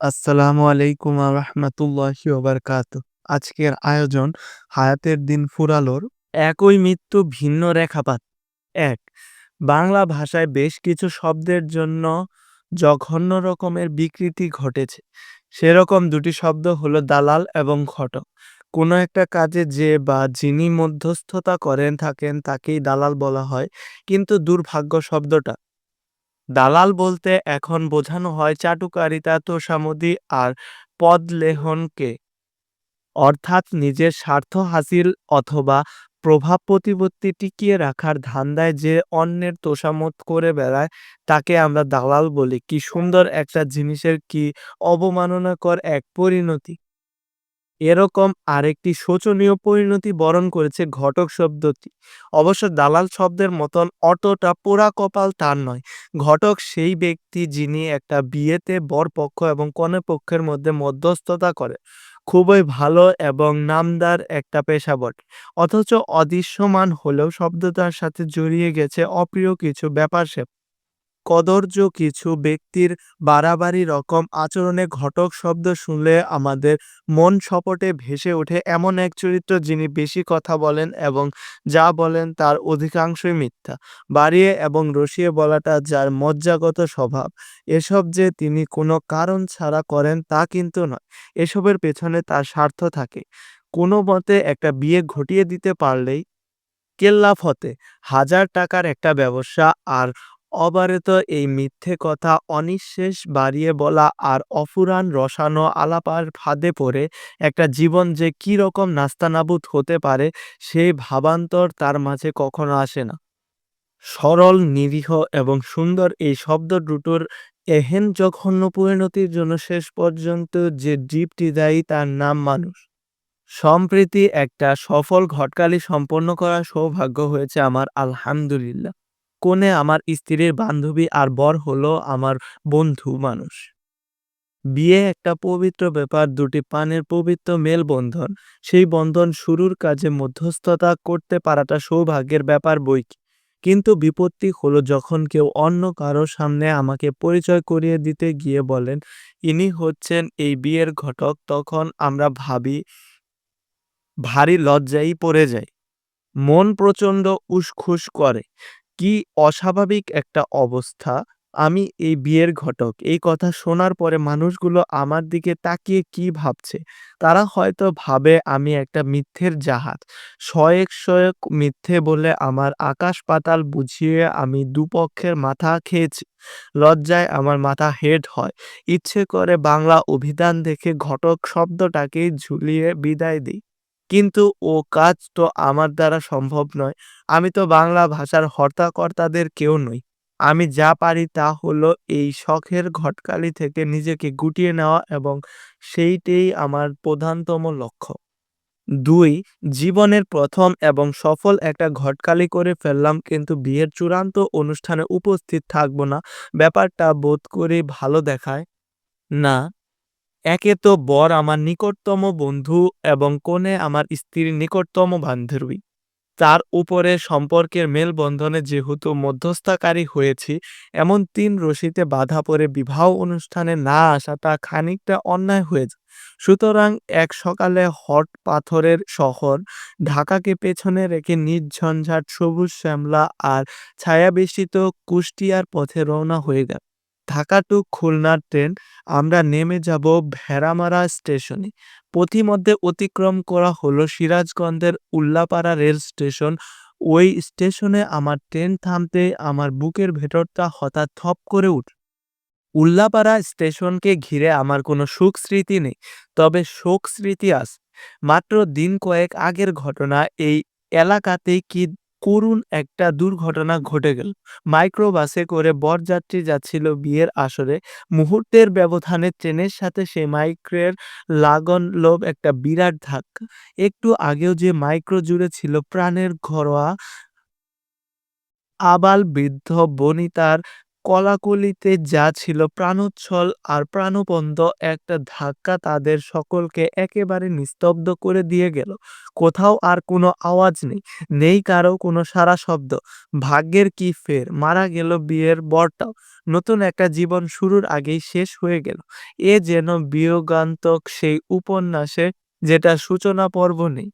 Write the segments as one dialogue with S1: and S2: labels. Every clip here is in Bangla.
S1: আসসালামু আলাইকুম রহমতুল্লাহি ওবরকাত আজকের আয়োজন হায়াতের দিন ফুরালোর একই মৃত্যু ভিন্ন রেখাপাত। এক, বাংলা ভাষায় বেশ কিছু শব্দের জন্য জঘন্য রকমের বিকৃতি ঘটেছে। সেরকম দুটি শব্দ হলো দালাল এবং ঘটক। কোনো একটা কাজে যে বা যিনি মধ্যস্থতা করেন থাকেন তাকেই দালাল বলা হয়, কিন্তু দুর্ভাগ্য শব্দটা দালাল বলতে এখন বোঝানো হয় চাটুকারিতা, তোষামোদী আর পদলেহনকে। অর্থাৎ নিজের স্বার্থ হাসিল অথবা প্রভাব প্রতিপত্তি টিকিয়ে রাখার ধান্দায় যে অন্যের তোষামত করে বেড়ায়, তাকে আমরা দালাল বলি। কি সুন্দর একটা জিনিসের কি অবমাননাকর এক পরিণতি। এরকম আরেকটি শোচনীয় পরিণতি বরণ করেছে ঘটক শব্দটি। অবশ্য দালাল শব্দের মতন অতটা পোড়া কপাল তার নয়। ঘটক সেই ব্যক্তি যিনি একটা বিয়েতে বর পক্ষ এবং কনে পক্ষের মধ্যে মধ্যস্থতা করে। খুবই ভালো এবং নামদার একটা পেশা বটে অথচ অদৃশ্যমান হলেও শব্দটার সাথে জড়িয়ে গেছে অপ্রিয় কিছু ব্যাপার সে কদর্য কিছু ব্যক্তির বাড়াবাড়ি রকম আচরণে ঘটক শব্দ শুনলে আমাদের মন সপটে ভেসে ওঠে এমন এক চরিত্র যিনি বেশি কথা বলেন এবং যা বলেন তার অধিকাংশই মিথ্যা। বাড়িয়ে এবং রসিয়ে বলাটা যার মজ্জাগত স্বভাব। এসব যে তিনি কোনো কারণ ছাড়া করেন তা কিন্তু নয়। এসবের পেছনে তার স্বার্থ থাকে। কোনো মতে একটা বিয়ে ঘটিয়ে দিতে পারলেই কেল্লা ফতে হাজার টাকার একটা ব্যবসা আর অবারিত এই মিথ্যে কথা অনিঃশেষ বাড়িয়ে বলা আর অফুরান রসানো আলাপার ফাঁদে পড়ে একটা জীবন যে কি রকম নাস্তানাবুদ হতে পারে সেই ভাবান্তর তার মাঝে কখনো আসে না। সরল, নিরীহ এবং সুন্দর এই শব্দ দুটোর এহেন জঘন্য পরিণতির জন্য শেষ পর্যন্ত যে জীবটি দায়ী তার নাম মানুষ। সম্প্রীতি একটা সফল ঘটকালি সম্পন্ন করার সৌভাগ্য হয়েছে আমার, আলহামদুলিল্লাহ। কোণে আমার স্ত্রীর বান্ধবী আর বর হলো আমার বন্ধু মানুষ। বিয়ে একটা পবিত্র ব্যাপার, দুটি পানের পবিত্র মেলবন্ধন। সেই বন্ধন শুরুর কাজে মধ্যস্থতা করতে পারাটা সৌভাগ্যের ব্যাপার বই কিন্তু বিপত্তি হলো যখন কেউ অন্য কারও সামনে আমাকে পরিচয় করিয়ে দিতে গিয়ে বলেন, ইনি হচ্ছেন এই বিয়ের ঘটক, তখন আমরা ভাবি, ভারী লজ্জায় পড়ে যাই। মন প্রচণ্ড উসখুস করে। কি অস্বাভাবিক একটা অবস্থা, আমি এই বিয়ের ঘটক, এই কথা শোনার পরে মানুষগুলো আমার দিকে তাকিয়ে কি ভাবছে? তারা হয়তো ভাবে আমি একটা মিথ্যের জাহাজ। শয়েক শয়েক মিথ্যে বলে আমার আকাশ পাতাল বুঝিয়ে আমি দুপক্ষের মাথা খেয়েছি। লজ্জায় আমার মাথা হেড হয়। ইচ্ছে করে বাংলা অভিধান দেখে ঘটক শব্দটাকেই ঝুলিয়ে বিদায় দিই। কিন্তু ও কাজ তো আমার দ্বারা সম্ভব নয়। আমি তো বাংলা ভাষার হর্তাকর্তাদের কেউ নই। আমি যা পারি তা হলো এই শখের ঘটকালি থেকে নিজেকে গুটিয়ে নেওয়া এবং সেইটেই আমার প্রধানতম লক্ষ্য। দুই, জীবনের প্রথম এবং সফল একটা ঘটকালি করে ফেললাম কিন্তু বিয়ের চূড়ান্ত অনুষ্ঠানে উপস্থিত থাকব না। ব্যাপারটা বোধ করে ভালো দেখায়। না একে তো বর আমার নিকটতম বন্ধু এবং কোণে আমার স্ত্রীর নিকটতম বান্ধবী। তার উপরে সম্পর্কের মেলবন্ধনে যেহেতু মধ্যস্থকারী হয়েছি, এমন তিন রশিতে বাধা পড়ে বিবাহ অনুষ্ঠানে না আসাটা খানিকটা অন্যায় হয়েছে সুতরাং এক সকালে হট পাথরের শহর ঢাকাকে পেছনে রেখে নির্ঝঞ্ঝাট সবুজ শ্যামলা আর ছায়াবেষ্টিত কুষ্টিয়ার পথে রওনা হয়ে গেল। ঢাকা টু খুলনার ট্রেন, আমরা নেমে যাব ভেড়ামারা স্টেশনে। পথিমধ্যে অতিক্রম করা হলো সিরাজগঞ্জের উল্লাপাড়া রেল স্টেশন। ওই স্টেশনে আমার ট্রেন থামতে আমার বুকের ভেতরটা হঠাৎ থপ করে উঠ উল্লাপাড়া স্টেশনকে ঘিরে আমার কোনো সুখ স্মৃতি নেই, তবে শোক স্মৃতি আছে। মাত্র দিন কয়েক আগের ঘটনা, এই এলাকাতেই কি করুণ একটা দুর্ঘটনা ঘটে গেল। মাইক্রোবাসে করে বরযাত্রী যাচ্ছিল বিয়ের আসরে। মুহূর্তের ব্যবধানে ট্রেনের সাথে সেই মাইক্রের লাগনলো একটা বিরাট ধাক্কা। একটু আগেও যে মাইক্রো জুড়ে ছিল প্রাণের ঘরোয়া আবাল বৃদ্ধ বনিতার কলাকলিতে যা ছিল প্রাণোচ্ছল আর প্রাণবন্ত একটা ধাক্কা তাদের সকলকে একেবারে নিস্তব্ধ করে দিয়ে গেল। কোথাও আর কোনো আওয়াজ নেই নেই কারও কোনো সারা শব্দ। ভাগ্যের কি ফের? মারা গেল বিয়ের বরটাও। নতুন একটা জীবন শুরুর আগেই শেষ হয়ে গেল। এ যেন বিয়োগান্তক সেই উপন্যাসে যেটা সূচনা পর্ব নেই।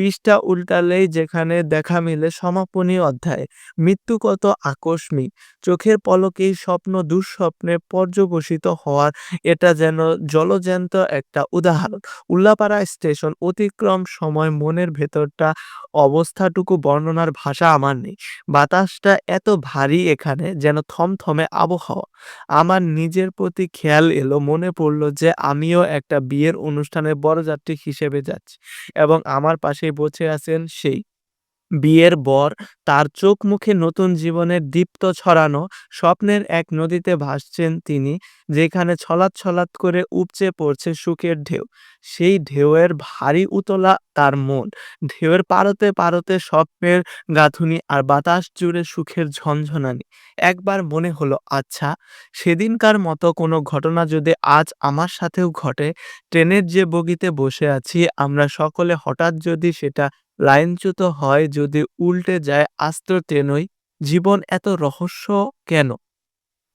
S1: পৃষ্ঠা উল্টালেই যেখানে দেখা মিলে সমাপনী অধ্যায় মৃত্যু কত আকস্মিক। চোখের পলকেই স্বপ্ন দুঃস্বপ্নে পর্যবসিত হওয়ার, এটা যেন জলজ্যান্ত একটা উদাহরণ। উল্লাপাড়া স্টেশন অতিক্রম সময় মনের ভেতরটা, অবস্থাটুকু বর্ণনার ভাষা আমার নেই। বাতাসটা এত ভারী এখানে যেন থমথমে আবহাওয়া। আমার নিজের প্রতি খেয়াল এলো, মনে পড়ল যে আমিও একটা বিয়ের অনুষ্ঠানে বরযাত্রী হিসেবে যাচ্ছি এবং আমার পাশেই বসে আছেন সেই। বিয়ের বর, তার চোখ মুখে নতুন জীবনের দীপ্ত ছড়ানো স্বপ্নের এক নদীতে ভাসছেন তিনি, যেখানে ছলাৎ ছলাৎ করে উপচে পড়ছে সুখের ঢেউ। সেই ঢেউয়ের ভারী উতলা তার মন, ঢেউয়ের পারতে পারতে স্বপ্নের গাঁথুনি আর বাতাস জুড়ে সুখের ঝনঝনানি। একবার মনে হলো আচ্ছা সেদিনকার মতো কোনো ঘটনা যদি আজ আমার সাথেও ঘটে, ট্রেনের যে বগিতে বসে আছি, আমরা সকলে হঠাৎ যদি সেটা লাইনচ্যুত হয় যদি উল্টে যায় আস্ত ট্রেনই জীবন এত রহস্য কেন?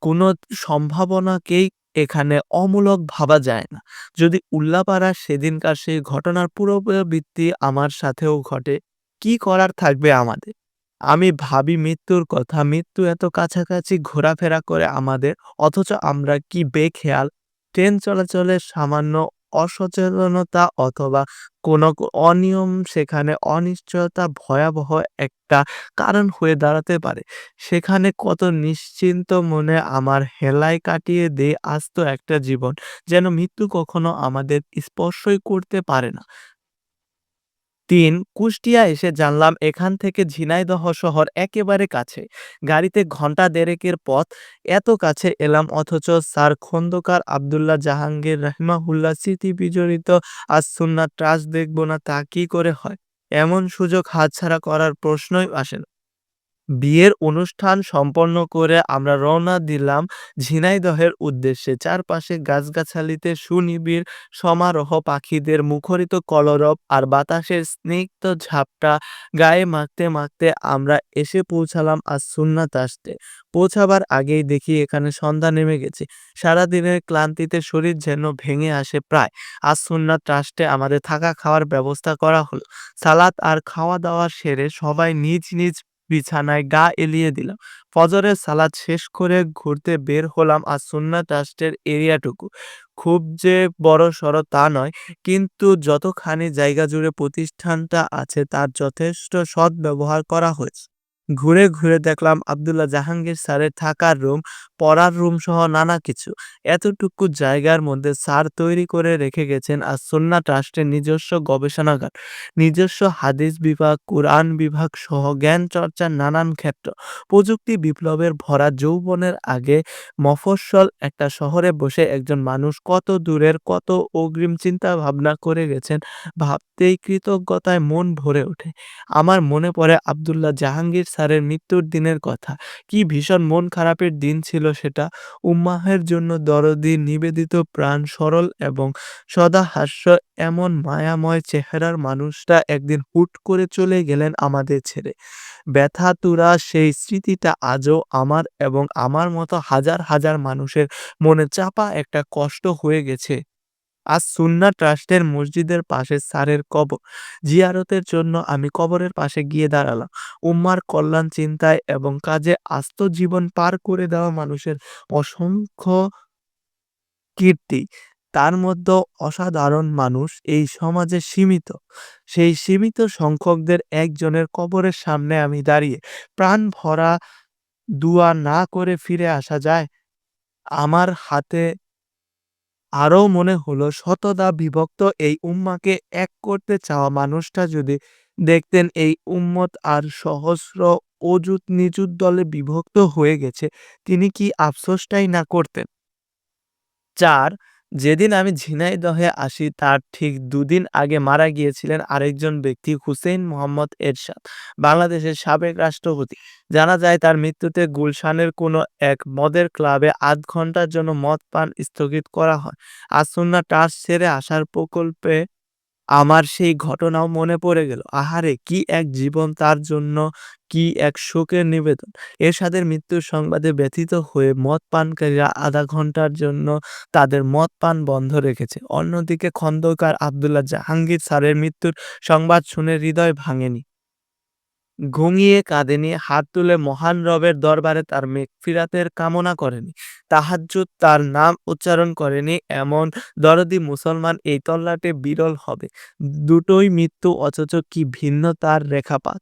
S1: কোনো সম্ভাবনাকেই এখানে অমূলক ভাবা যায় না। যদি উল্লাপাড়া সেদিনকার সেই ঘটনার পুরোবৃত্তি আমার সাথেও ঘটে, কি করার থাকবে আমাদের? আমি ভাবি মৃত্যুর কথা, মৃত্যু এত কাছাকাছি ঘোরাফেরা করে আমাদের, অথচ আমরা কি বেখেয়াল? ট্রেন চলাচলের সামান্য অসচেতনতা অথবা কোনো অনিয়ম সেখানে অনিশ্চয়তা ভয়াবহ একটা কারণ হয়ে দাঁড়াতে পারে। সেখানে কত নিশ্চিন্ত মনে আমার হেলায় কাটিয়ে দিয়ে আস্ত একটা জীবন, যেন মৃত্যু কখনো আমাদের স্পর্শই করতে পারে না। তিন, কুষ্টিয়া এসে জানলাম এখান থেকে ঝিনাইদহ শহর একেবারে কাছে। গাড়িতে ঘণ্টা দেড়েকের পথ, এত কাছে এলাম অথচ স্যার খন্দকার আবদুল্লাহ জাহাঙ্গীর রহমাহুল্লাহ স্মৃতি বিজড়িত, আজ সুন্নাত ট্রাস্ট দেখব না তা কি করে হয়? এমন সুযোগ হাতছাড়া করার প্রশ্নই আসে না। বিয়ের অনুষ্ঠান সম্পন্ন করে আমরা রওনা দিলাম ঝিনাইদহের উদ্দেশ্যে। চারপাশে গাছগাছালিতে সুনিবিড় সমারোহ, পাখিদের মুখরিত কলরব আর বাতাসের স্নিগ্ধ ঝাপটা গায়ে মাখতে মাখতে আমরা এসে পৌঁছালাম আজ সুন্নাত আসতে। পৌঁছাবার আগেই দেখি এখানে সন্ধ্যা নেমে গেছে। সারাদিনের ক্লান্তিতে শরীর যেন ভেঙে আসে প্রায়। আজ সুন্নাত ট্রাস্টে আমাদের থাকা খাওয়ার ব্যবস্থা করা হলো। সালাত আর খাওয়া দাওয়া সেরে সবাই নিজ নিজ বিছানায় গা এলিয়ে দিলাম ফজরের সালাদ শেষ করে ঘুরতে বের হলাম আর সুন্না ট্রাস্টের এরিয়াটুকু। খুব যে বড় সড় তা নয়, কিন্তু যতখানি জায়গা জুড়ে প্রতিষ্ঠানটা আছে তার যথেষ্ট সদ্ব্যবহার ব্যবহার করা হয়েছে। ঘুরে ঘুরে দেখলাম আবদুল্লাহ জাহাঙ্গীর স্যারের থাকার রুম, পড়ার রুম সহ নানা কিছু। এতটুকু জায়গার মধ্যে স্যার তৈরি করে রেখে গেছেন আর সন্না ট্রাস্টের নিজস্ব গবেষণাগার, নিজস্ব হাদিস বিভাগ, কোরআন বিভাগ সহ জ্ঞান চর্চার নানান ক্ষেত্র। প্রযুক্তি বিপ্লবের ভরা যৌবনের আগে মফস্বল একটা শহরে বসে একজন মানুষ কত দূরের কত অগ্রিম চিন্তা ভাবনা করে গেছেন ভাবতেই কৃতজ্ঞতায় মন ভরে ওঠে। আমার মনে পড়ে আবদুল্লাহ জাহাঙ্গীর স্যারের মৃত্যুর দিনের কথা। কি ভীষণ মন খারাপের দিন ছিল সেটা। উম্মাহের জন্য দরদি, নিবেদিত প্রাণ, সরল এবং সদা হাস্য, এমন মায়াময় চেহারার মানুষটা একদিন হুট করে চলে গেলেন আমাদের ছেড়ে। ব্যথাতুরা সেই স্মৃতিটা আজও আমার এবং আমার মতো হাজার হাজার মানুষের মনে চাপা একটা কষ্ট হয়ে গেছে। আজ সুন্না ট্রাস্টের মসজিদের পাশে স্যারের কবর। জিয়ারতের জন্য আমি কবরের পাশে গিয়ে দাঁড়ালাম। উম্মার কল্যাণ চিন্তায় এবং কাজে আস্ত জীবন পার করে দেওয়া মানুষের অসংখ্য কীর্তি। তার মধ্যে অসাধারণ মানুষ এই সমাজে সীমিত। সেই সীমিত সংখ্যকদের একজনের কবরের সামনে আমি দাঁড়িয়ে প্রাণ ভরা দুয়া না করে ফিরে আসা যায়। আমার হাতে আরও মনে হলো শতদা বিভক্ত এই উম্মাকে এক করতে চাওয়া মানুষটা যদি দেখতেন এই উম্মত আর সহস্র অজুত নিজুত দলে বিভক্ত হয়ে গেছে, তিনি কি আফসোসটাই না করতেন? চার যেদিন আমি ঝিনাইদহে আসি, তার ঠিক দুদিন আগে মারা গিয়েছিলেন আরেকজন ব্যক্তি হুসেইন মোহাম্মদ এরশাদ, বাংলাদেশের সাবেক রাষ্ট্রপতি। জানা যায় তার মৃত্যুতে গুলশানের কোনো এক মদের ক্লাবে আধ ঘণ্টার জন্য মদ পান স্থগিত করা হয়। আসুন্না টাস ছেড়ে আসার প্রকল্পে আমার সেই ঘটনাও মনে পড়ে গেল। আহারে, কি এক জীবন তার জন্য, কি এক শোকের নিবেদন। এরশাদের মৃত্যুর সংবাদে ব্যথিত হয়ে মদ পানকারীরা আধা ঘণ্টার জন্য তাদের মদ পান বন্ধ রেখেছে। অন্যদিকে খন্দকার আবদুল্লাহ জাহাঙ্গীর স্যারের মৃত্যুর সংবাদ শুনে হৃদয় ভাঙেনি। ঘুমিয়ে কাঁদেনি, হাত তুলে মহান রবের দরবারে তার মেঘফিরাতের কামনা করেনি, তাহাজ্জুদ তার নাম উচ্চারণ করেনি, এমন দরদি মুসলমান এই তল্লাটে বিরল হবে। দুটোই মৃত্যু, অথচ কি ভিন্ন তার রেখাপাত?